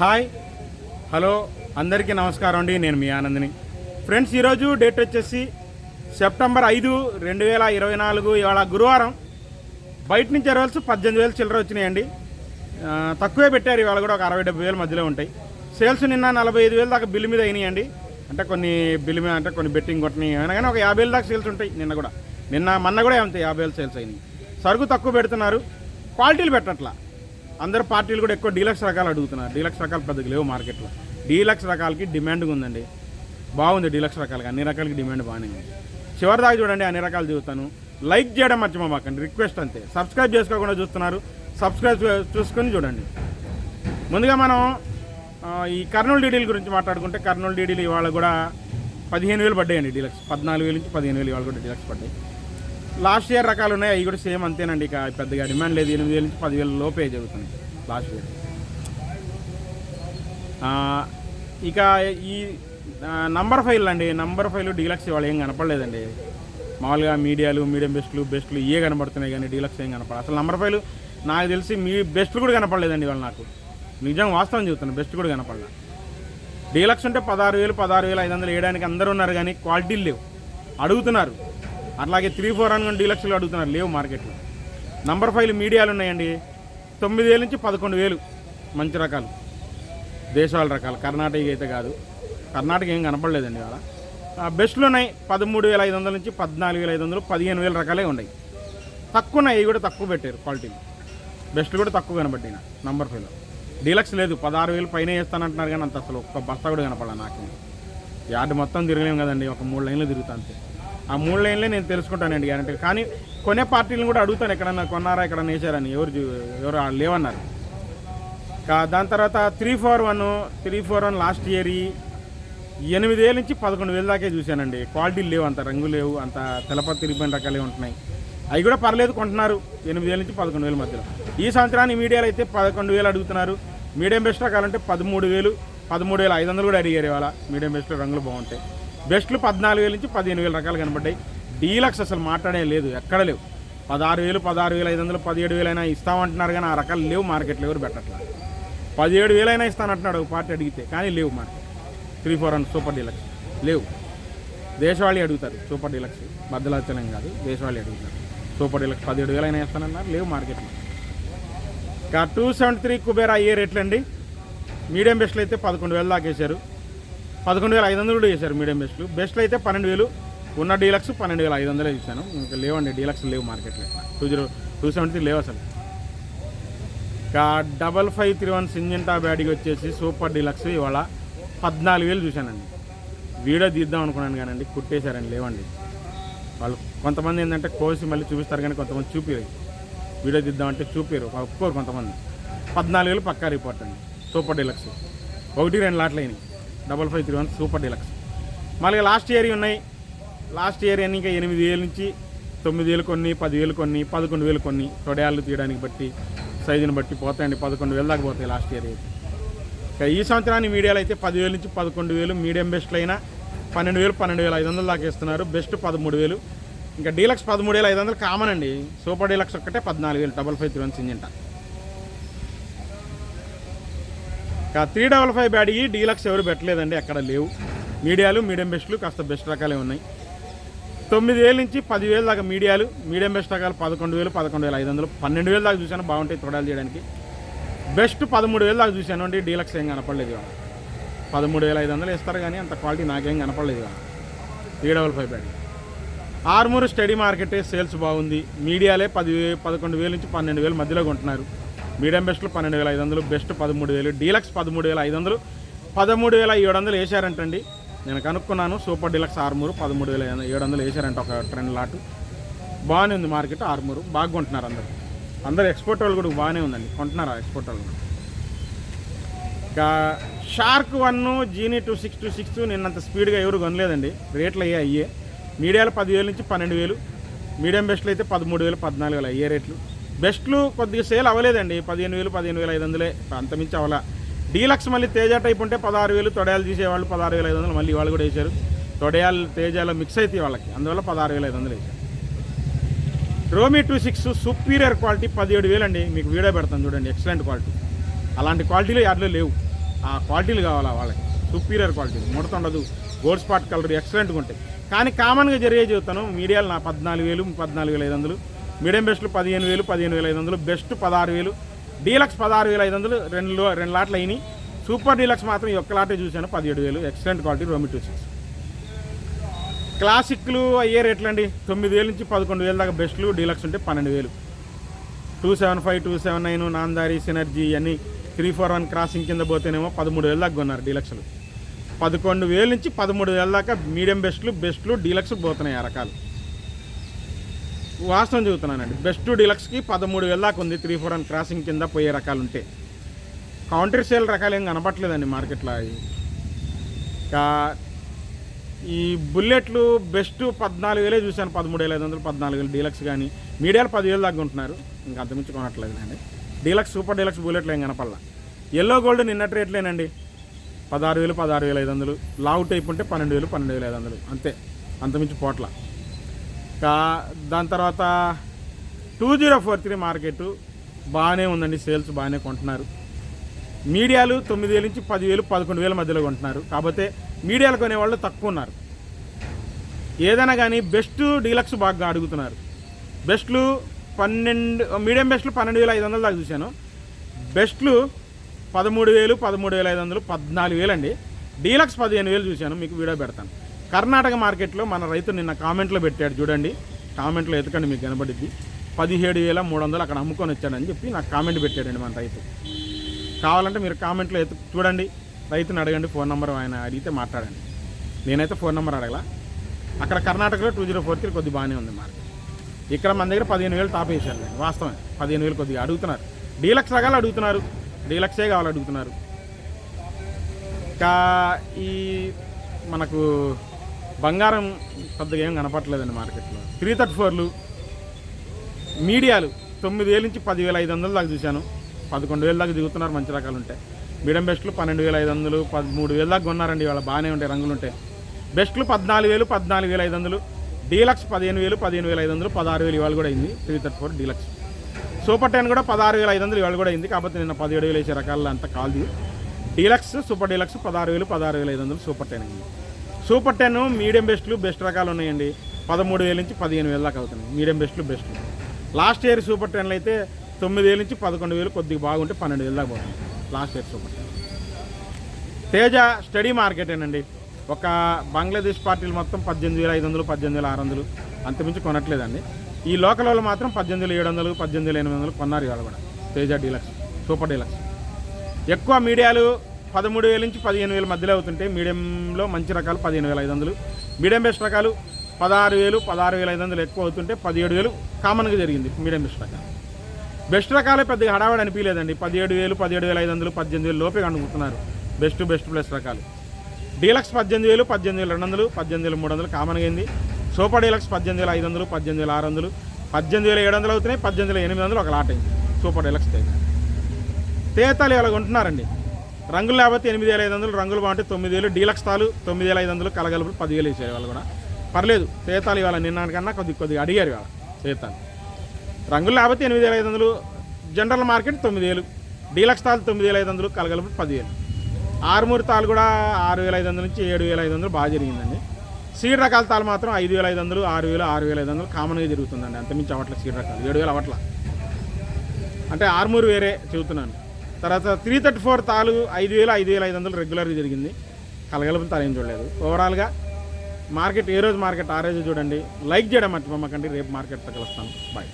Hi. Hello. అందరికీ నమస్కారం అండి. నేను మీ ఆనందిని. ఫ్రెండ్స్ ఈరోజు డేట్ వచ్చేసి సెప్టెంబర్ ఐదు రెండు వేల ఇరవై నాలుగు ఇవాళ గురువారం. బయట నుంచి ఎరవల్స్ పద్దెనిమిది వేలు చిల్లర వచ్చినాయండి. తక్కువే పెట్టారు. ఇవాళ కూడా ఒక అరవై డెబ్బై వేల మధ్యలో ఉంటాయి. సేల్స్ నిన్న నలభై ఐదు వేలు దాకా బిల్లు మీద అయినాయండి. అంటే కొన్ని బిల్లు మీద అంటే కొన్ని బెట్టింగ్ కొట్టినాయి. అయినా కానీ ఒక యాభై వేలు దాకా సేల్స్ ఉంటాయి నిన్న కూడా. నిన్న మొన్న కూడా అంతే యాభై వేలు సేల్స్ అయినాయి. సరుకు తక్కువ పెడుతున్నారు. క్వాలిటీలు పెట్టట్లా. అందరు పార్టీలు కూడా ఎక్కువ డీలక్స్ రకాలు అడుగుతున్నారు. డీలక్స్ రకాలు పెద్దగా లేవు మార్కెట్లో. డీలక్స్ రకాలకి డిమాండ్ ఉందండి. బాగుంది డీలక్స్ రకాలకి. అన్ని రకాలకి డిమాండ్ బాగానే ఉంది. చివరి దాకా చూడండి అన్ని రకాలు చూస్తాను. లైక్ చేయడం మర్చిపోమాకండి. రిక్వెస్ట్ అంతే. సబ్స్క్రైబ్ చేసుకోకుండా చూస్తున్నారు. సబ్స్క్రైబ్ చూసుకొని చూడండి. ముందుగా మనం ఈ కర్నూలు డీడీల గురించి మాట్లాడుకుంటే కర్నూలు డీడీలు ఇవాళ కూడా పదిహేను వేలు పడ్డాయండి డీలక్స్. పద్నాలుగు వేలు నుంచి పదిహేను వేలు ఇవాళ కూడా డీలక్స్ పడ్డాయి. లాస్ట్ ఇయర్ రకాలు ఉన్నాయి అవి కూడా సేమ్ అంతేనండి ఇక. పెద్దగా డిమాండ్ లేదు. ఎనిమిది వేల నుంచి పదివేల లోపే జరుగుతుంది లాస్ట్ ఇయర్. ఇక ఈ నంబర్ ఫైల్ అండి. నంబర్ ఫైల్ డీలక్స్ ఇవాళ ఏం కనపడలేదండి. మామూలుగా మీడియాలు మీడియం బెస్ట్లు బెస్ట్లు ఇవే కనపడుతున్నాయి కానీ డీలక్స్ ఏం కనపడదు అసలు నంబర్ ఫైల్ నాకు తెలిసి మీ బెస్ట్లు కూడా కనపడలేదండి ఇవాళ నాకు. నిజం వాస్తవం చెబుతాను బెస్ట్ కూడా కనపడలే. డీలక్స్ ఉంటే పదహారు వేలు పదహారు వేలు ఐదు వందలు వేయడానికి అందరూ ఉన్నారు కానీ క్వాలిటీలు లేవు. అడుగుతున్నారు. అట్లాగే త్రీ ఫోర్ అని డీలక్స్లు అడుగుతున్నారు. లేవు మార్కెట్లో. నంబర్ ఫైవ్ మీడియాలు ఉన్నాయండి. తొమ్మిది వేలు నుంచి పదకొండు వేలు మంచి రకాలు. దేశాల రకాలు. కర్ణాటక అయితే కాదు. కర్ణాటక ఏం కనపడలేదండి ఇవాళ. ఆ, బెస్ట్లు ఉన్నాయి. పదమూడు వేల ఐదు వందల నుంచి పద్నాలుగు వేల ఐదు వందలు పదిహేను వేల రకాలే ఉన్నాయి. తక్కువ ఉన్నాయి. ఇవి కూడా తక్కువ పెట్టారు క్వాలిటీలు బెస్ట్లు కూడా తక్కువ కనబడ్డాయి నంబర్ ఫైవ్లో డీలక్స్ లేదు. పదహారు వేలు పైన వేస్తానంటున్నారు కానీ అంత అసలు ఒక్క బస్తా కూడా కనపడాలి నాకు. యార్డ్ మొత్తం తిరగలేము కదండి. ఒక మూడు లైన్లు తిరుగుతా అంతే. ఆ మూడు లైన్లే నేను తెలుసుకుంటానండి గ్యారంటీ కానీ కొనే పార్టీలను కూడా అడుగుతాను ఎక్కడన్నా కొన్నారా ఎక్కడన్నా వేసారని ఎవరు చూ- ఎవరు లేవన్నారు. కా- దాని తర్వాత three four one three four one last year ఎనిమిది వేల నుంచి పదకొండు వేల దాకే చూశానండి. క్వాలిటీలు లేవు అంత రంగు లేవు అంత తెలప తిరిగిపోయిన రకాలే ఉంటున్నాయి. అవి కూడా పర్లేదు కొంటున్నారు ఎనిమిది వేల నుంచి పదకొండు వేల మధ్యలో. ఈ సంవత్సరాన్ని మీడియాలో అయితే పదకొండు వేలు అడుగుతున్నారు. మీడియం బెస్ట్ రకాలంటే పదమూడు వేలు పదమూడు వేల ఐదు వందలు కూడా అడిగారు ఇవాళ. మీడియం బెస్ట్ రంగులు బాగుంటాయి. బెస్ట్లు పద్నాలుగు వేల నుంచి పదిహేను వేల రకాలు కనబడ్డాయి. డీలక్స్ అసలు మాట్లాడే లేదు ఎక్కడ లేవు. పదహారు వేలు పదహారు వేల ఐదు వందలు పదిహేడు వేలైనా ఇస్తామంటున్నారు కానీ ఆ రకాలు లేవు మార్కెట్లో ఎవరు పెట్టట్లా. పదిహేడు వేలైనా ఇస్తానంటున్నాడు ఒక పార్టీ అడిగితే కానీ లేవు market. Three four and super deluxe. లేవు. దేశవాళీ అడుగుతారు సూపర్ డీలక్స్. బద్దలాచలం కాదు దేశవాళీ అడుగుతారు. సూపర్ డీలక్స్ పదిహేడు వేలైనా ఇస్తానన్నారు లేవు మార్కెట్లో. ఇంకా టూ సెవెంటీ త్రీ కుబేరా అయ్యే రేట్లు అండి మీడియం బెస్ట్లు అయితే పదకొండు వేలు దాకేశారు. పదకొండు వేల ఐదు వందలు కూడా చేశారు మీడియం బెస్ట్లు బెస్ట్లు అయితే పన్నెండు వేలు. ఉన్న డీలక్స్ పన్నెండు వేల ఐదు వందలే చూశాను. ఇంకా లేవండి డీలక్స్ లేవు మార్కెట్లో. టూ జీరో టూ సెవెంటీ లేవు అసలు. ఇంకా double five three one Syngenta బ్యాడీకి వచ్చేసి సూపర్ డీలక్స్ ఇవాళ పద్నాలుగు వేలు చూశానండి. వీడియో తీద్దాం అనుకున్నాను కానండి కుట్టేశారండి లేవండి. వాళ్ళు కొంతమంది ఏంటంటే కోసి మళ్ళీ చూపిస్తారు కానీ కొంతమంది చూపిరు వీడియో తీద్దామంటే చూపిరు ఒప్పుకోరు కొంతమంది. పద్నాలుగు వేలు పక్కా రిపోర్ట్ అండి. Super deluxe. ఒకటి రెండు లాట్లు అయినాయి. Double five three one super deluxe. మళ్ళీ లాస్ట్ ఇయర్ ఉన్నాయి. లాస్ట్ ఇయర్ ఇంకా ఎనిమిది వేలు నుంచి తొమ్మిది వేలు కొన్ని పదివేలు కొన్ని పదకొండు వేలు కొన్ని తొడయాళ్ళు తీయడానికి బట్టి సైజుని బట్టి పోతాయండి. పదకొండు వేలు దాకా పోతాయి లాస్ట్ ఇయర్ అయితే ఇక ఈ సంవత్సరాన్ని మీడియాలో అయితే పదివేలు నుంచి పదకొండు వేలు మీడియం బెస్ట్లు అయినా పన్నెండు వేలు పన్నెండు వేల ఐదు వందలు దాకా ఇస్తున్నారు బెస్ట్ పదమూడు వేలు. ఇంకా డీలక్స్ పదమూడు వేల ఐదు వందలు కామన్ అండి. సూపర్ డీలక్స్ ఒక్కటే పద్నాలుగు వేలు double five three one Syngenta ఇంకా three double five Byadgi deluxe ఎవరు పెట్టలేదండి ఎక్కడ లేవు. మీడియాలు మీడియం బెస్ట్లు కాస్త బెస్ట్ రకాలే ఉన్నాయి. తొమ్మిది వేల నుంచి పదివేల దాకా మీడియాలు మీడియం బెస్ట్ రకాలు పదకొండు వేలు పదకొండు వేల ఐదు వందలు పన్నెండు వేలు దాకా చూశాను బాగుంటాయి తొడాలు చేయడానికి. బెస్ట్ పదమూడు వేలు దాకా చూశాను అండి డీలక్స్ ఏం కనపడలేదు ఇవాళ. పదమూడు వేల ఐదు వందలు ఇస్తారు కానీ అంత క్వాలిటీ నాకేం కనపడలేదు ఇవాళ. Three double five Byadgi. Armoor steady market sales బాగుంది. మీడియాలే పది పదకొండు వేల నుంచి పన్నెండు వేల మధ్యలో కొంటున్నారు. మీడియం బెస్ట్లు పన్నెండు వేల ఐదు వందలు బెస్ట్ పదమూడు వేలు డీలక్స్ పదమూడు వేల ఐదు వందలు. పదమూడు వేల ఏడు వందలు వేసారంటండి నేను కనుక్కున్నాను సూపర్ డీలక్స్ ఆర్మూరు పదమూడు వేల ఏడు వందలు వేశారంట ఒక ట్రెండ్ లాట్. బాగానే ఉంది మార్కెట్ ఆర్మూరు బాగా కొంటున్నారు అందరు. అందరు ఎక్స్పోర్ట్ వాళ్ళు కూడా బాగానే ఉందండి. కొంటున్నారు ఎక్స్పోర్ట్ వాళ్ళు? కూడా. ఇంకా షార్క్ వన్ జీనీ టూ సిక్స్ టూ సిక్స్ నిన్నంత స్పీడ్గా ఎవరు కొనలేదండి. రేట్లు అయ్యే అయ్యే మీడియాలో పదివేలు నుంచి పన్నెండు వేలు. మీడియం బెస్ట్లు అయితే పదమూడు వేలు పద్నాలుగు వేలు అయ్యే రేట్లు. బెస్ట్లు కొద్దిగా సేల్ అవ్వలేదండి. పదిహేను వేలు పదిహేను వేల ఐదు వందలే. అంతమించి అవలా డీలక్స్ మళ్ళీ తేజ టైప్ ఉంటే పదహారు వేలు తొడయాలు తీసేవాళ్ళు పదహారు వేల ఐదు వందలు మళ్ళీ వాళ్ళు కూడా వేశారు. తొడయాలు తేజాలు మిక్స్ అయితే వాళ్ళకి. అందువల్ల పదహారు వేల ఐదు వందలు వేశారు. రోమీ టూ సిక్స్ సుపీరియర్ క్వాలిటీ పదిహేడు వేలు అండి మీకు వీడియో పెడతాను చూడండి. Excellent quality. అలాంటి క్వాలిటీలు యాడ్లో లేవు. ఆ క్వాలిటీలు కావాలా వాళ్ళకి. Superior quality. ముడత ఉండదు. గోల్డ్ స్పాట్ కలర్ ఎక్సలెంట్గా ఉంటాయి. కానీ కామన్గా జరిగే చెబుతాను మీడియాలు నా పద్నాలుగు వేలు పద్నాలుగు వేల ఐదు వందలు. మీడియం బెస్ట్లు పదిహేను వేలు పదిహేను వేల ఐదు వందలు. బెస్ట్ పదహారు వేలు. డీలక్స్ పదహారు వేల ఐదు వందలు. రెండు రెండు లాట్లు అయినాయి. సూపర్ డీలక్స్ మాత్రం ఈ ఒక్క లాటే చూశాను. పదిహేడు వేలు. ఎక్సలెంట్ క్వాలిటీ రోమి టూ సిక్స్. క్లాసిక్లు అయ్యే రేట్లు అండి. తొమ్మిది వేలు నుంచి పదకొండు వేల దాకా బెస్ట్లు. డీలక్స్ ఉంటే పన్నెండు వేలు. Two seven five two seven nine నాందారి synergy అన్నీ త్రీ ఫోర్ వన్ క్రాసింగ్ కింద పోతేనేమో పదమూడు వేల దాకా కొన్నారు డీలక్స్లు. పదకొండు వేల నుంచి పదమూడు వేల దాకా మీడియం బెస్ట్లు బెస్ట్లు డీలక్స్ పోతున్నాయి ఆ రకాలు. వాస్తవం చెబుతున్నానండి. బెస్ట్ డీలక్స్కి పదమూడు వేల దాకా ఉంది. త్రీ ఫోర్ అండ్ క్రాసింగ్ కింద పోయే రకాలు ఉంటే కౌంటర్ సేల్ రకాలు ఏం కనపట్లేదండి మార్కెట్లో అవి. ఇంకా ఈ బుల్లెట్లు బెస్ట్ పద్నాలుగు వేలే చూశాను. పదమూడు వేల ఐదు వందలు పద్నాలుగు వేలు డీలక్స్ కానీ. మీడియాలు పదివేలు దాకా ఉంటున్నారు. ఇంకా అంతమించి కొనట్లేదు అండి డీలక్స్ సూపర్ డీలక్స్ బుల్లెట్లు ఏం కనపడలా. ఎల్లో గోల్డ్ నిన్నటి రేట్లేనండి. పదహారు వేలు పదహారు వేల ఐదు వందలు. లావు టైప్ ఉంటే పన్నెండు వేలు పన్నెండు వేల ఐదు వందలు. అంతే. అంతమించి పోట్ల దాని తర్వాత two zero four three market బాగానే ఉందండి. సేల్స్ బాగానే కొంటున్నారు. మీడియాలు తొమ్మిది వేల నుంచి పదివేలు పదకొండు వేల మధ్యలో కొంటున్నారు. కాకపోతే మీడియాలు కొనేవాళ్ళు తక్కువ ఉన్నారు. ఏదైనా కానీ బెస్ట్ డీలక్స్ బాగా అడుగుతున్నారు. బెస్ట్లు పన్నెండు మీడియం బెస్ట్లు పన్నెండు వేల ఐదు వందలు దాకా చూశాను. బెస్ట్లు పదమూడు వేలు పదమూడు వేల ఐదు వందలు పద్నాలుగు వేలు అండి డీలక్స్ పదిహేను వేలు చూశాను. మీకు వీడియో పెడతాను. కర్ణాటక మార్కెట్లో మన రైతు నిన్న కామెంట్లో పెట్టాడు చూడండి. కామెంట్లో ఎతకండి మీకు కనబడిద్ది. పదిహేడు వేల మూడు వందలు అక్కడ అమ్ముకొని వచ్చాడని చెప్పి నాకు కామెంట్ పెట్టాడండి మన రైతు. కావాలంటే మీరు కామెంట్లో ఎత్తు చూడండి. రైతుని అడగండి ఫోన్ నెంబర్ ఆయన అడిగితే మాట్లాడండి. నేనైతే ఫోన్ నెంబర్ అడగలా. అక్కడ కర్ణాటకలో టూ జీరో ఫోర్ త్రీ కొద్ది బాగానే ఉంది మార్కెట్. ఇక్కడ మన దగ్గర పదిహేను వేలు టాప్ వేసారు వాస్తవం పదిహేను వేలు కొద్దిగా అడుగుతున్నారు. డీలక్స్ రకాలు అడుగుతున్నారు. డీలక్సే కావాలి అడుగుతున్నారు. ఇంకా ఈ మనకు బంగారం పెద్దగా ఏం కనపట్లేదండి మార్కెట్లో. త్రీ థర్టీ ఫోర్లు మీడియాలు తొమ్మిది వేల నుంచి పదివేల ఐదు వందలు దాకా చూశాను. పదకొండు వేల దాకా దిగుతున్నారు మంచి రకాలు ఉంటాయి. మీడియం బెస్ట్లు పన్నెండు వేల ఐదు వందలు పదమూడు వేల దాకా కొన్నారండి ఇవాళ బాగానే ఉంటాయి రంగులు ఉంటాయి బెస్ట్లు పద్నాలుగు వేలు పద్నాలుగు వేల ఐదు వందలు డీలక్స్ పదిహేను వేలు పదిహేను వేల ఐదు వందలు పదహారు వేలు ఇవాళ కూడా అయింది three thirty four deluxe. Super ten కూడా పదహారు వేల ఐదు వందలు ఇవాళ కూడా అయింది కాబట్టి నిన్న పదిహేడు వేలు వేసే రకాల అంతా కాల్ది. డీలక్స్ సూపర్ డీలక్స్ పదహారు వేలు పదహారు వేల ఐదు వందలు సూపర్ టెన్ అయింది. సూపర్ టెన్ మీడియం బెస్ట్లు బెస్ట్ రకాలు ఉన్నాయండి. పదమూడు వేల నుంచి పదిహేను వేల దాకా అవుతున్నాయి. మీడియం బెస్ట్లు బెస్ట్ లాస్ట్ ఇయర్ సూపర్ టెన్లు అయితే తొమ్మిది వేల నుంచి పదకొండు వేలు కొద్దిగా బాగుంటే పన్నెండు వేల దాకా పోతుంది last year super ten. Teja steady మార్కెటేనండి ఒక బంగ్లాదేశ్ పార్టీలు మొత్తం పద్దెనిమిది వేల ఐదు వందలు పద్దెనిమిది వేల ఆరు వందలు అంతమించి కొనట్లేదండి. ఈ లోకల్ వాళ్ళు మాత్రం పద్దెనిమిది వేల ఏడు వందలు పద్దెనిమిది వేల ఎనిమిది వందలు కొన్నారు ఇవాళ కూడా. Teja deluxe super deluxe. ఎక్కువ మీడియాలు పదమూడు వేల నుంచి పదిహేను వేల మధ్యలో అవుతుంటే మీడియంలో మంచి రకాలు పదిహేను వేల ఐదు వందలు. మీడియం బెస్ట్ రకాలు పదహారు వేలు పదహారు వేల ఐదు వందలు ఎక్కువ అవుతుంటే పదిహేడు వేలు కామన్గా జరిగింది మీడియం బెస్ట్ రకాలు. బెస్ట్ రకాలే పెద్దగా హడావడి అనిపించలేదండి. పదిహేడు వేలు పదిహేడు వేల ఐదు వందలు పద్దెనిమిది వేలు లోపే కనుక్కుంటున్నారు. బెస్ట్ బెస్ట్ ప్లస్ రకాలు. డీలక్స్ పద్దెనిమిది వేలు పద్దెనిమిది వేల రెండు వందలు పద్దెనిమిది వేల మూడు వందలు కామన్గా అయింది. సూపర్ డీలక్స్ పద్దెనిమిది వేల ఐదు వందలు పద్దెనిమిది వేల ఆరు వందలు పద్దెనిమిది వేల ఏడు వందలు అవుతున్నాయి పద్దెనిమిది వేల ఎనిమిది వందలు ఒక లాట్ అయింది. సూపర్ డీలక్స్ తేజ తేతాలు ఇలా కొంటున్నారండి? రంగులు లేకపోతే ఎనిమిది వేల ఐదు వందలు రంగులు బాగుంటే తొమ్మిది వేలు డీలక్స్ తాలు తొమ్మిది వేల ఐదు వందలు కలగలుపులు పదివేలు వేసారు వాళ్ళు కూడా. పర్లేదు చేతాలు ఇవాళ నిన్నకన్నా కొద్ది కొద్దిగా అడిగారు ఇవాళ సీతాలు రంగులు లేకపోతే ఎనిమిది వేల ఐదు వందలు జనరల్ మార్కెట్ తొమ్మిది వేలు డీలక్స్ తాలు తొమ్మిది వేల ఐదు వందలు కలగలుపులు పదివేలు. ఆరుమూరు తాలు కూడా ఆరు వేల ఐదు వందల నుంచి ఏడు వేల ఐదు వందలు బాగా జరిగిందండి. సీడ్ రకాల తాలు మాత్రం ఐదు వేల ఐదు వందలు ఆరు వేలు ఆరు వేల ఐదు వందలు కామన్గా జరుగుతుందండి. అంతమించి అవట్ల సీడ్ రకాలు. ఏడు వేలు అవట్ల అంటే ఆర్మూర్ వేరే చెబుతున్నాను. తర్వాత త్రీ థర్టీ ఫోర్ తాలు ఐదు వేలు ఐదు వేల ఐదు వందలు రెగ్యులర్గా జరిగింది. కలగలుపులు తాలు ఏం చూడలేదు ఓవరాల్గా మార్కెట్ ఏ రోజు మార్కెట్ ఆ రోజు చూడండి. లైక్ చేయడం మర్చిపోమ్మకండి రేపు మార్కెట్తో కలుస్తాను. బాయ్